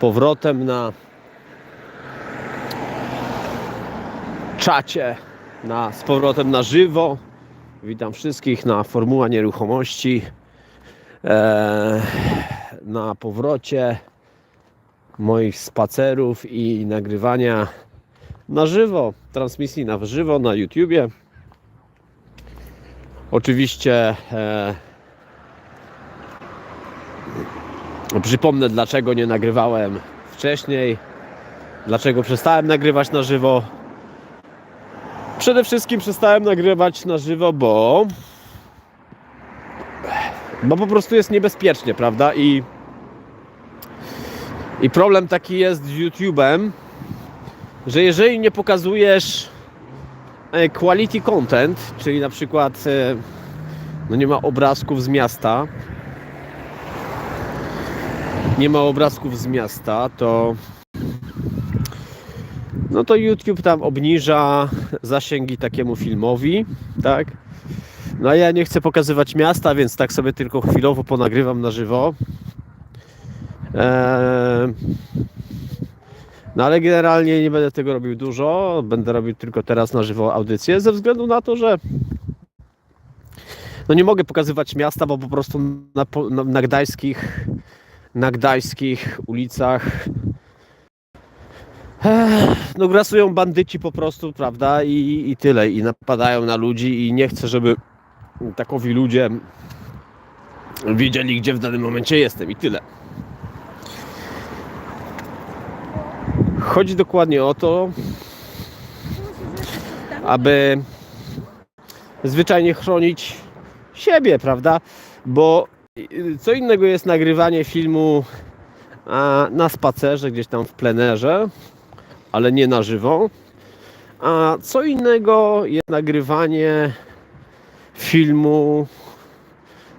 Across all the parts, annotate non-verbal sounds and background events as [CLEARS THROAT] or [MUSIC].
powrotem na czacie, na, z powrotem na żywo. Witam wszystkich na Formuła Nieruchomości. E, na powrocie moich spacerów i nagrywania na żywo, transmisji na żywo na YouTubie. Oczywiście e, przypomnę, dlaczego nie nagrywałem wcześniej, dlaczego przestałem nagrywać na żywo. Przede wszystkim przestałem nagrywać na żywo, bo bo po prostu jest niebezpiecznie, prawda? I i problem taki jest z YouTube'em, że jeżeli nie pokazujesz e, quality content, czyli na przykład e, no nie ma obrazków z miasta, nie ma obrazków z miasta, to no to YouTube tam obniża zasięgi takiemu filmowi, tak? No a ja nie chcę pokazywać miasta, więc tak sobie tylko chwilowo ponagrywam na żywo. Eee, no ale generalnie nie będę tego robił dużo, będę robił tylko teraz na żywo audycję, ze względu na to, że no nie mogę pokazywać miasta, bo po prostu na, na, na gdańskich na gdańskich ulicach no grasują bandyci po prostu, prawda, i, i tyle, i napadają na ludzi i nie chcę, żeby takowi ludzie wiedzieli, gdzie w danym momencie jestem i tyle. Chodzi dokładnie o to, aby zwyczajnie chronić siebie, prawda? Bo co innego jest nagrywanie filmu na spacerze, gdzieś tam w plenerze, ale nie na żywo. A co innego jest nagrywanie filmu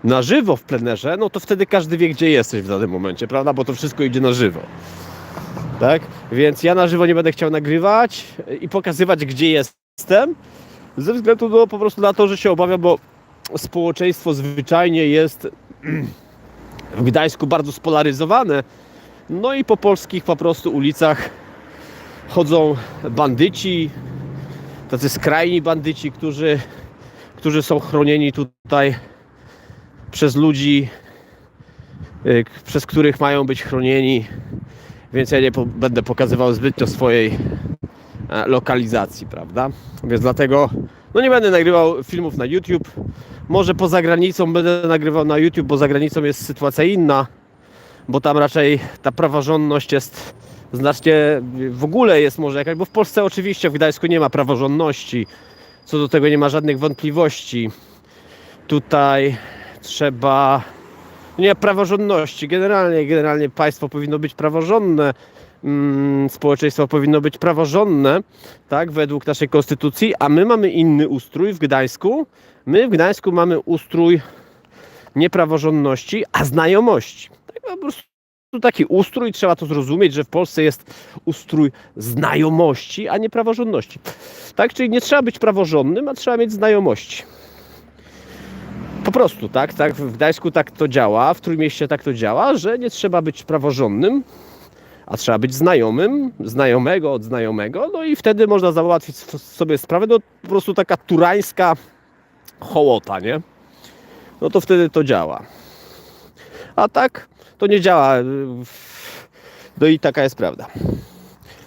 na żywo w plenerze, no to wtedy każdy wie, gdzie jesteś w danym momencie, prawda? Bo to wszystko idzie na żywo. Tak? Więc ja na żywo nie będę chciał nagrywać i pokazywać, gdzie jestem, ze względu po prostu na to, że się obawiam, bo społeczeństwo zwyczajnie jest [CLEARS THROAT] w Gdańsku bardzo spolaryzowane. No i po polskich po prostu ulicach chodzą bandyci, tacy skrajni bandyci, którzy, którzy są chronieni tutaj przez ludzi, y, przez których mają być chronieni. Więc ja nie po, będę pokazywał zbytnio swojej e, lokalizacji, prawda? Więc dlatego no nie będę nagrywał filmów na YouTube. Może poza granicą będę nagrywał na YouTube, bo za granicą jest sytuacja inna, bo tam raczej ta praworządność jest znacznie w ogóle jest może jakaś, bo w Polsce oczywiście w Gdańsku nie ma praworządności. Co do tego nie ma żadnych wątpliwości. Tutaj trzeba nie praworządności. Generalnie, generalnie państwo powinno być praworządne. Mm, społeczeństwo powinno być praworządne, tak, według naszej konstytucji, a my mamy inny ustrój w Gdańsku. My w Gdańsku mamy ustrój nie praworządności, a znajomości. Tak, po prostu taki ustrój, trzeba to zrozumieć, że w Polsce jest ustrój znajomości, a nie praworządności. Tak, czyli nie trzeba być praworządnym, a trzeba mieć znajomości. Po prostu, tak, tak, w Gdańsku tak to działa, w Trójmieście tak to działa, że nie trzeba być praworządnym, a trzeba być znajomym, znajomego od znajomego, no i wtedy można załatwić sobie sprawę, no po prostu taka turańska hołota, nie? No to wtedy to działa. A tak to nie działa. y, No i taka jest prawda.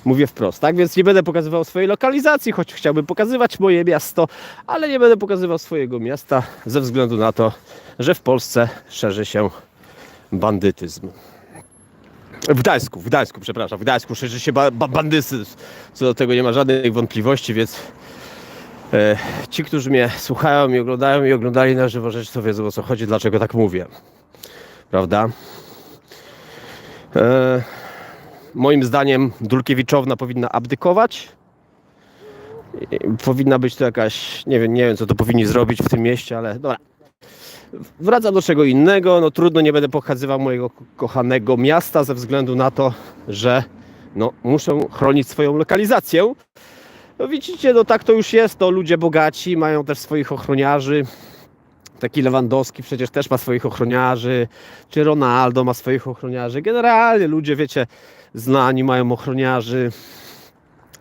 Mówię wprost, tak? Więc nie będę pokazywał swojej lokalizacji, choć chciałbym pokazywać moje miasto, ale nie będę pokazywał swojego miasta ze względu na to, że w Polsce szerzy się bandytyzm. W Gdańsku, w Gdańsku, przepraszam, w Gdańsku szerzy się ba- ba-. Co do tego nie ma żadnych wątpliwości, więc e, ci, którzy mnie słuchają i oglądają i oglądali na żywo rzecz, to wiedzą o co chodzi, dlaczego tak mówię. Prawda? E, moim zdaniem Dulkiewiczowna powinna abdykować. I Powinna być to jakaś, nie wiem, nie wiem co to powinni zrobić w tym mieście, ale dobra. Wracam do czego innego. No trudno, nie będę pokazywał mojego ko- kochanego miasta ze względu na to, że no, muszę chronić swoją lokalizację. No widzicie, no tak to już jest. To ludzie bogaci mają też swoich ochroniarzy. Taki Lewandowski przecież też ma swoich ochroniarzy, czy Ronaldo ma swoich ochroniarzy. Generalnie ludzie, wiecie, znani mają ochroniarzy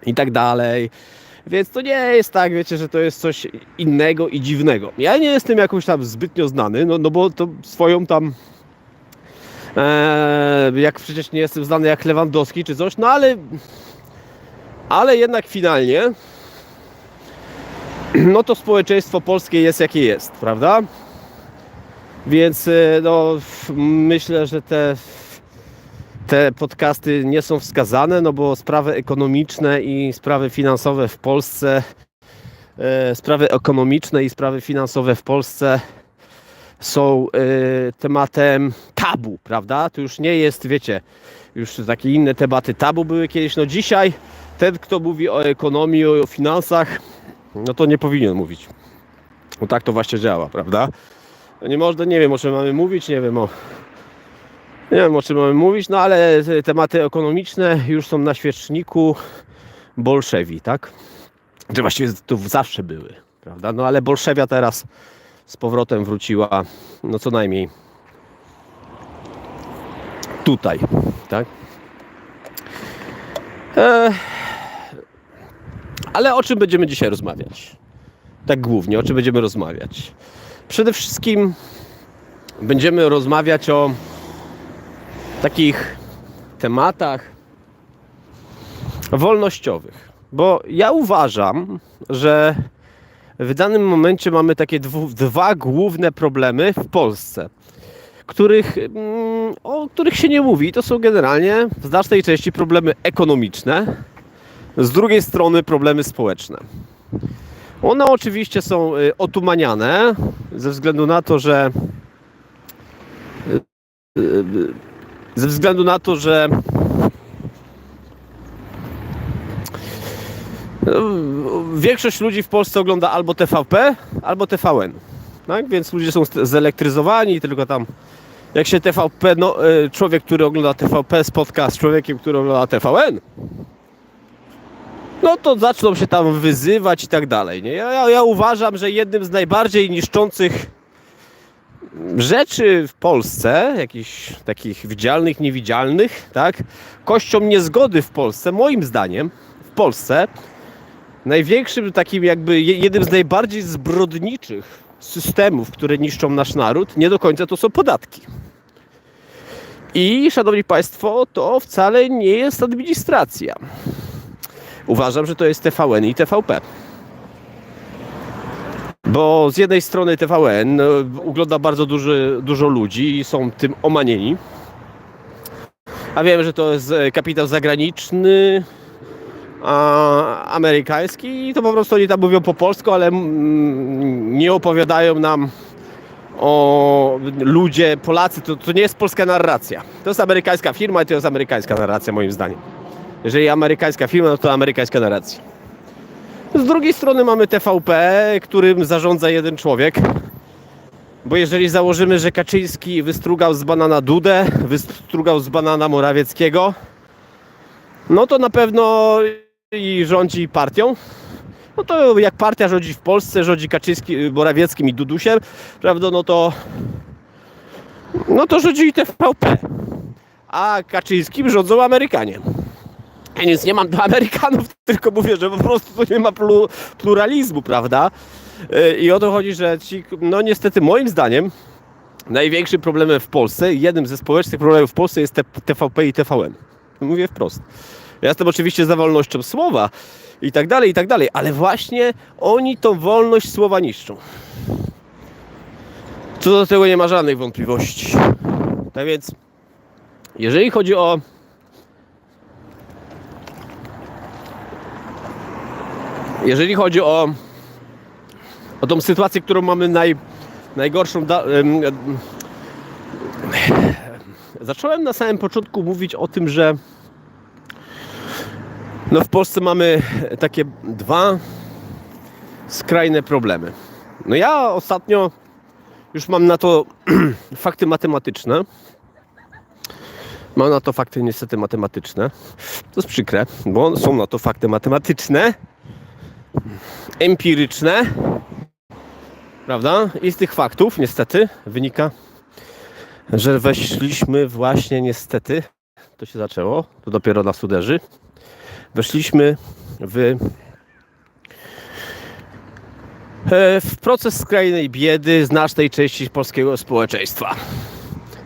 i tak dalej. Więc to nie jest tak, wiecie, że to jest coś innego i dziwnego. Ja nie jestem jakoś tam zbytnio znany, no, no bo to swoją tam e, jak przecież nie jestem znany jak Lewandowski czy coś, no ale ale jednak finalnie no to społeczeństwo polskie jest jakie jest, prawda? Więc e, no, myślę, że te, te podcasty nie są wskazane, no bo sprawy ekonomiczne i sprawy finansowe w Polsce, e, sprawy ekonomiczne i sprawy finansowe w Polsce są e, tematem tabu, prawda? To już nie jest, wiecie, już takie inne tematy tabu były kiedyś. No dzisiaj ten, kto mówi o ekonomii, o finansach, no to nie powinien mówić. Bo tak to właśnie działa, prawda? No Nie można, nie wiem o czym mamy mówić, nie wiem o. Nie wiem o czym mamy mówić, no ale tematy ekonomiczne już są na świeczniku Bolszewi, tak? Czy właściwie to zawsze były, prawda? No ale Bolszewia teraz z powrotem wróciła, no co najmniej tutaj, tak? Ale o czym będziemy dzisiaj rozmawiać? Tak głównie, o czym będziemy rozmawiać? Przede wszystkim będziemy rozmawiać o takich tematach wolnościowych, bo ja uważam, że w danym momencie mamy takie dwa główne problemy w Polsce, których, mm, o których się nie mówi. To są generalnie w znacznej części problemy ekonomiczne, z drugiej strony problemy społeczne. One oczywiście są y, otumaniane ze względu na to, że y, y, ze względu na to, że większość ludzi w Polsce ogląda albo TVP, albo TVN. Tak? Więc ludzie są zelektryzowani, tylko tam jak się TVP, no, człowiek, który ogląda TVP spotka z człowiekiem, który ogląda TVN, no to zaczną się tam wyzywać i tak dalej. Nie? Ja, ja uważam, że jednym z najbardziej niszczących rzeczy w Polsce, jakichś takich widzialnych, niewidzialnych, tak, kością niezgody w Polsce, moim zdaniem, w Polsce, największym takim jakby, jednym z najbardziej zbrodniczych systemów, które niszczą nasz naród, nie do końca to są podatki. I, szanowni państwo, to wcale nie jest administracja. Uważam, że to jest TVN i TVP. Bo z jednej strony TVN no, ogląda bardzo duży, dużo ludzi i są tym omanieni. A wiem, że to jest e, kapitał zagraniczny, amerykański i to po prostu oni tam mówią po polsku, ale mm, nie opowiadają nam o ludzie, Polacy, to, to nie jest polska narracja. To jest amerykańska firma i to jest amerykańska narracja moim zdaniem. Jeżeli amerykańska firma, no to amerykańska narracja. Z drugiej strony mamy TVP, którym zarządza jeden człowiek. Bo jeżeli założymy, że Kaczyński wystrugał z banana Dudę, wystrugał z banana Morawieckiego, no to na pewno i rządzi partią. No to jak partia rządzi w Polsce, rządzi Kaczyński, Morawieckim i Dudusiem, prawda, no to no to rządzi TVP. A Kaczyńskim rządzą Amerykanie. Ja nic nie mam do Amerykanów, [LAUGHS] tylko mówię, że po prostu to nie ma pluralizmu, prawda? Y, I o to chodzi, że ci, no niestety moim zdaniem największym problemem w Polsce, jednym ze społecznych problemów w Polsce jest TVP i TVN. Mówię wprost. Ja jestem oczywiście za wolnością słowa i tak dalej, i tak dalej, ale właśnie oni tą wolność słowa niszczą. Co do tego nie ma żadnych wątpliwości. Tak więc, jeżeli chodzi o Jeżeli chodzi o, o tą sytuację, którą mamy naj, najgorszą. Da, zacząłem na samym początku mówić o tym, że no w Polsce mamy takie dwa skrajne problemy. No ja ostatnio już mam na to [CLEARS THROAT] fakty matematyczne. Mam na to fakty niestety matematyczne. To jest przykre, bo są na to fakty matematyczne empiryczne, prawda? I z tych faktów niestety wynika, że weszliśmy właśnie niestety to się zaczęło, to dopiero nas uderzy. Weszliśmy w, e, w proces skrajnej biedy znacznej części polskiego społeczeństwa.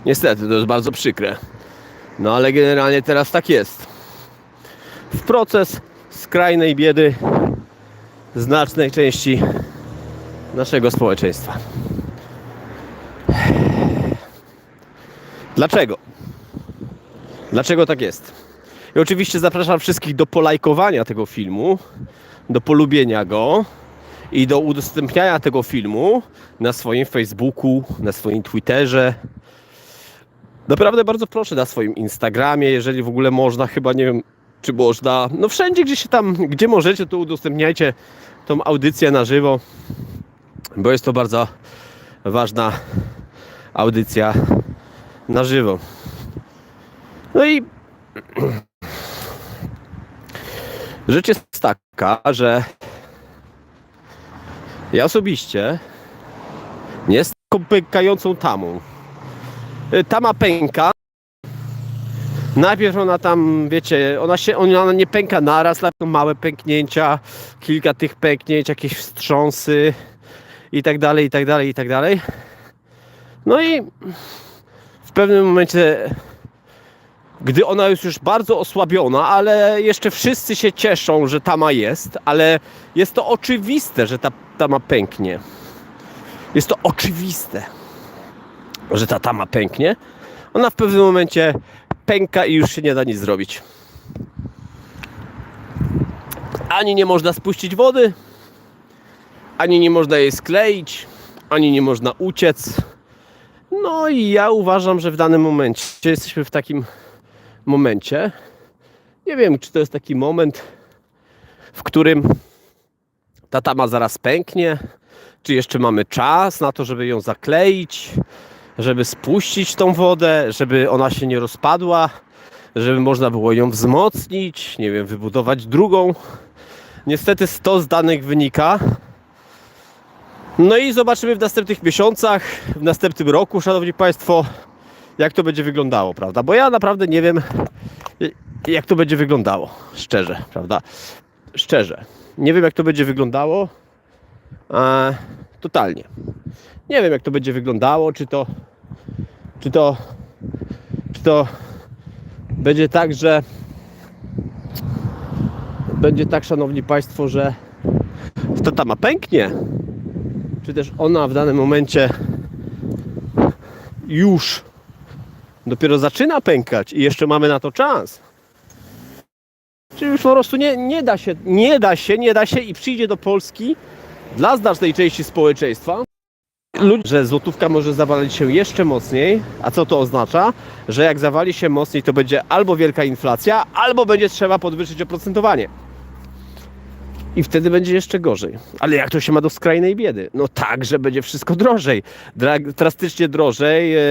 Niestety, to jest bardzo przykre. No ale generalnie teraz tak jest. W proces skrajnej biedy znacznej części naszego społeczeństwa. Dlaczego? Dlaczego tak jest? I oczywiście zapraszam wszystkich do polajkowania tego filmu, do polubienia go i do udostępniania tego filmu na swoim Facebooku, na swoim Twitterze. Naprawdę bardzo proszę na swoim Instagramie, jeżeli w ogóle można, chyba nie wiem, czy można. No wszędzie, gdzie się tam, gdzie możecie, to udostępniajcie tą audycję na żywo, bo jest to bardzo ważna audycja na żywo. No i [CLEARS THROAT] rzecz jest taka, że ja osobiście nie jestem pękającą tamą. Y, Tama pęka. Najpierw ona tam, wiecie, ona się, ona nie pęka naraz, tylko małe pęknięcia, kilka tych pęknięć, jakieś wstrząsy i tak dalej, i tak dalej, i tak dalej. No i w pewnym momencie, gdy ona jest już bardzo osłabiona, ale jeszcze wszyscy się cieszą, że tama jest, ale jest to oczywiste, że ta tama pęknie. Jest to oczywiste, że ta tama pęknie. Ona w pewnym momencie pęka i już się nie da nic zrobić. Ani nie można spuścić wody, ani nie można jej skleić, ani nie można uciec. No i ja uważam, że w danym momencie jesteśmy w takim momencie. Nie wiem, czy to jest taki moment, w którym ta tama zaraz pęknie, czy jeszcze mamy czas na to, żeby ją zakleić, żeby spuścić tą wodę, żeby ona się nie rozpadła, żeby można było ją wzmocnić, nie wiem, wybudować drugą. Niestety z to z danych wynika. No i zobaczymy w następnych miesiącach, w następnym roku, szanowni państwo, jak to będzie wyglądało, prawda? Bo ja naprawdę nie wiem, jak to będzie wyglądało, szczerze, prawda? Szczerze. Nie wiem, jak to będzie wyglądało. E, totalnie. Nie wiem, jak to będzie wyglądało, czy to, czy to, czy to będzie tak, że będzie tak, szanowni państwo, że to tama pęknie, czy też ona w danym momencie już dopiero zaczyna pękać i jeszcze mamy na to czas. Czyli już po prostu nie, nie da się, nie da się, nie da się i przyjdzie do Polski dla znacznej części społeczeństwa, że złotówka może zawalić się jeszcze mocniej. A co to oznacza? Że jak zawali się mocniej, to będzie albo wielka inflacja, albo będzie trzeba podwyższyć oprocentowanie. I wtedy będzie jeszcze gorzej. Ale jak to się ma do skrajnej biedy? No tak, że będzie wszystko drożej. Dra- drastycznie drożej. E,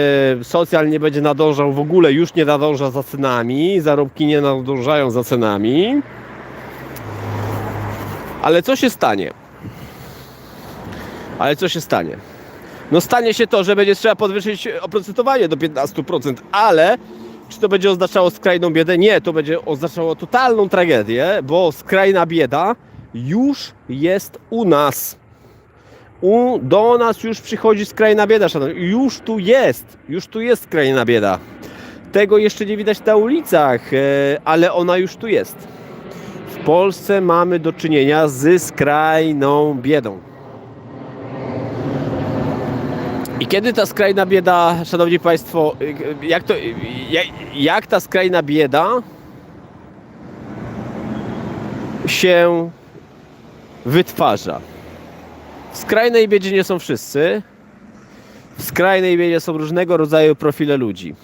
socjal nie będzie nadążał w ogóle, już nie nadąża za cenami. Zarobki nie nadążają za cenami. Ale co się stanie? Ale co się stanie? No stanie się to, że będzie trzeba podwyższyć oprocentowanie do 15%, ale czy to będzie oznaczało skrajną biedę? Nie, to będzie oznaczało totalną tragedię, bo skrajna bieda już jest u nas. U, do nas już przychodzi skrajna bieda, szanowni. Już tu jest, już tu jest skrajna bieda. Tego jeszcze nie widać na ulicach, e, ale ona już tu jest. W Polsce mamy do czynienia z skrajną biedą. I kiedy ta skrajna bieda, szanowni państwo, jak to, jak, jak ta skrajna bieda się wytwarza? W skrajnej biedzie nie są wszyscy. W skrajnej biedzie są różnego rodzaju profile ludzi.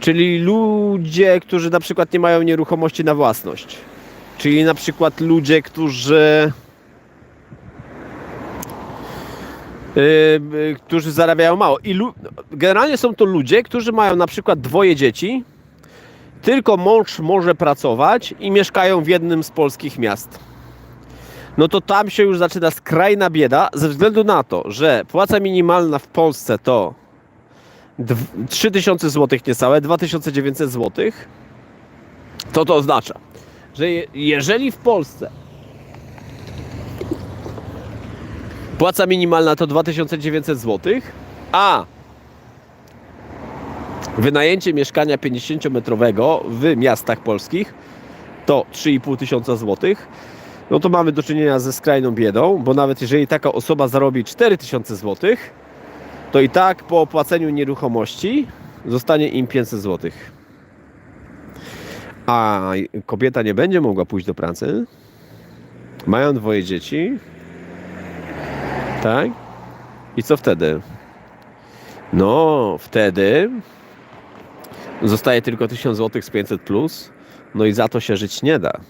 Czyli ludzie, którzy na przykład nie mają nieruchomości na własność. Czyli na przykład ludzie, którzy yy, yy, którzy zarabiają mało. I generalnie są to ludzie, którzy mają na przykład dwoje dzieci, tylko mąż może pracować i mieszkają w jednym z polskich miast. No to tam się już zaczyna skrajna bieda, ze względu na to, że płaca minimalna w Polsce to dw- 3000 zł niecałe, 2900 zł, to to oznacza, że je, jeżeli w Polsce płaca minimalna to 2900 zł, a wynajęcie mieszkania 50-metrowego w miastach polskich to 3,5 tysiąca złotych, no to mamy do czynienia ze skrajną biedą, bo nawet jeżeli taka osoba zarobi 4 tysiące złotych, to i tak po opłaceniu nieruchomości zostanie im 500 złotych. A kobieta nie będzie mogła pójść do pracy, mają dwoje dzieci, tak? I co wtedy? No, wtedy zostaje tylko 1000 zł z 500 plus, no i za to się żyć nie da.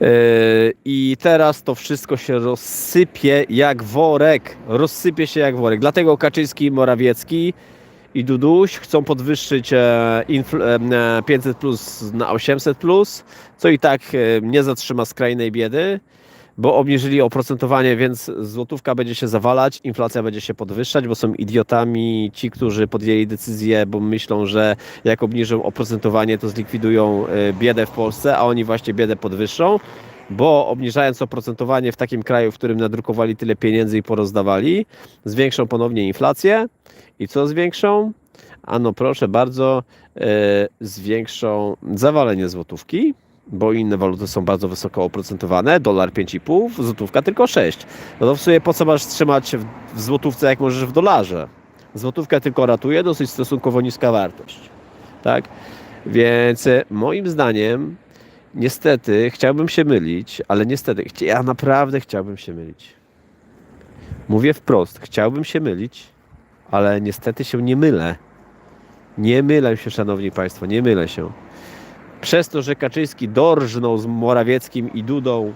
Yy, I teraz to wszystko się rozsypie jak worek. Rozsypie się jak worek. Dlatego Kaczyński, Morawiecki i Duduś chcą podwyższyć e, infl- e, 500 plus na 800 plus, co i tak e, nie zatrzyma skrajnej biedy, bo obniżyli oprocentowanie, więc złotówka będzie się zawalać, inflacja będzie się podwyższać, bo są idiotami ci, którzy podjęli decyzję, bo myślą, że jak obniżą oprocentowanie, to zlikwidują e, biedę w Polsce, a oni właśnie biedę podwyższą, bo obniżając oprocentowanie w takim kraju, w którym nadrukowali tyle pieniędzy i porozdawali, zwiększą ponownie inflację. I co zwiększą? Ano proszę bardzo, e, zwiększą zawalenie złotówki, bo inne waluty są bardzo wysoko oprocentowane, dolar 5,5, złotówka tylko 6. No to w sumie po co masz trzymać w, złotówce, jak możesz w dolarze? Złotówka tylko ratuje, dosyć stosunkowo niska wartość. Tak? Więc e, moim zdaniem, niestety, chciałbym się mylić, ale niestety, ja naprawdę chciałbym się mylić. Mówię wprost, chciałbym się mylić, ale niestety się nie mylę. Nie mylę się, szanowni państwo, nie mylę się. Przez to, że Kaczyński dorżnął z Morawieckim i Dudą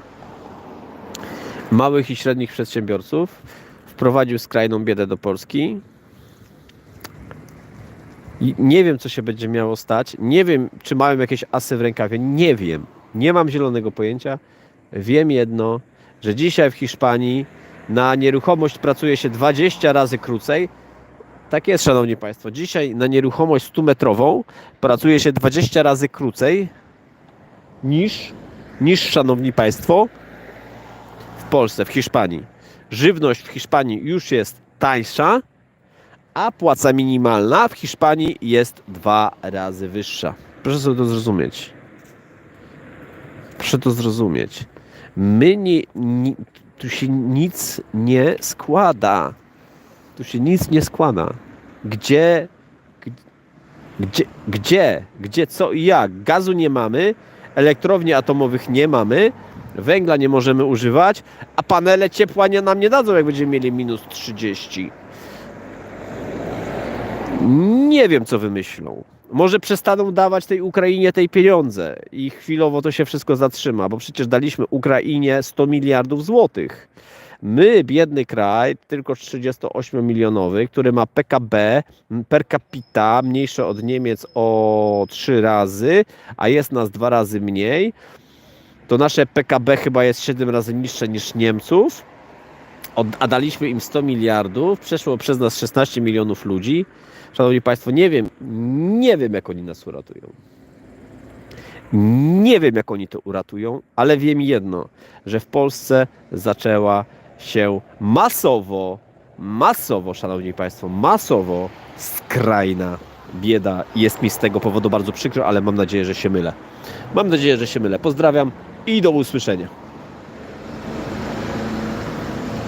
małych i średnich przedsiębiorców, wprowadził skrajną biedę do Polski. Nie wiem, co się będzie miało stać. Nie wiem, czy mają jakieś asy w rękawie. Nie wiem. Nie mam zielonego pojęcia. Wiem jedno, że dzisiaj w Hiszpanii na nieruchomość pracuje się 20 razy krócej. Tak jest, szanowni państwo. Dzisiaj na nieruchomość 100-metrową pracuje się 20 razy krócej niż, niż, szanowni państwo, w Polsce, w Hiszpanii. Żywność w Hiszpanii już jest tańsza, a płaca minimalna w Hiszpanii jest dwa razy wyższa. Proszę sobie to zrozumieć. Proszę to zrozumieć. My nie, nie, tu się nic nie składa. Tu się nic nie składa. Gdzie, gdzie, gdzie, gdzie, co i jak? Gazu nie mamy, elektrowni atomowych nie mamy, węgla nie możemy używać, a panele ciepła nie, nam nie dadzą, jak będziemy mieli minus 30. Nie wiem, co wymyślą. Może przestaną dawać tej Ukrainie tej pieniądze i chwilowo to się wszystko zatrzyma, bo przecież daliśmy Ukrainie 100 miliardów złotych. My, biedny kraj, tylko 38-milionowy, który ma PKB per capita mniejsze od Niemiec o 3 razy, a jest nas dwa razy mniej, to nasze PKB chyba jest 7 razy niższe niż Niemców, a daliśmy im 100 miliardów, przeszło przez nas 16 milionów ludzi. Szanowni Państwo, nie wiem, nie wiem jak oni nas uratują. Nie wiem jak oni to uratują, ale wiem jedno, że w Polsce zaczęła się masowo, masowo, Szanowni Państwo, masowo skrajna bieda. Jest mi z tego powodu bardzo przykro, ale mam nadzieję, że się mylę. Mam nadzieję, że się mylę. Pozdrawiam i do usłyszenia.